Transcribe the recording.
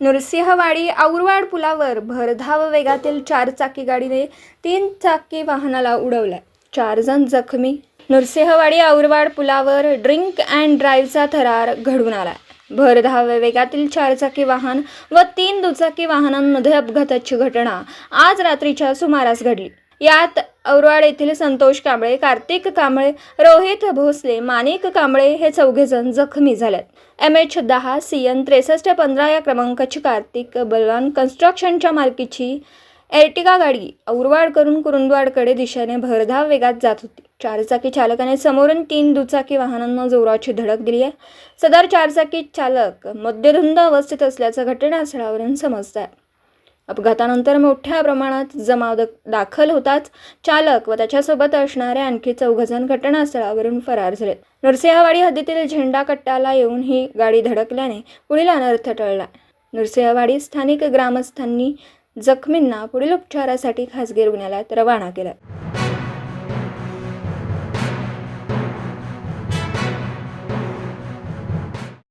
नृसिंहवाडी औरवाड पुलावर भरधाव वेगातील चारचाकी गाडीने तीन चाकी वाहनाला उडवलं चार जण जखमी. नृसिंहवाडी औरवाड पुलावर ड्रिंक अँड ड्राईव्हचा थरार घडून आला भरधाव वेगातील चारचाकी वाहन व तीन दुचाकी वाहनांमध्ये अपघाताची घटना आज रात्रीच्या सुमारास घडली. यात औरवाड येथील संतोष कांबळे कार्तिक कांबळे रोहित भोसले माणिक कांबळे हे चौघेजण जखमी झालेत. एम एच दहा सी एन त्रेसष्ट पंधरा या क्रमांकाची कार्तिक बलवान कन्स्ट्रक्शनच्या मालकीची एर्टिगा गाडी औरवाड करून कुरुंदवाडकडे दिशेने भरधाव वेगात जात होती. चारचाकी चालकाने समोरून तीन दुचाकी वाहनांना जोराची धडक दिली आहे. सदर चारचाकी चालक मद्यधुंद अवस्थेत असल्याचं घटनास्थळावरून समजत आहे अपघातानंतर मोठ्या प्रमाणात जमाव द- दाखल होताच चालक व त्याच्यासोबत असणारे आणखी चौघजण घटनास्थळावरून फरार झाले. नरसिंहवाडी हद्दीतील झेंडा कट्ट्याला येऊन ही गाडी धडकल्याने पुढील अनर्थ टळला. नरसिंहवाडी स्थानिक ग्रामस्थांनी जखमींना पुढील उपचारासाठी खासगी रुग्णालयात रवाना केलं.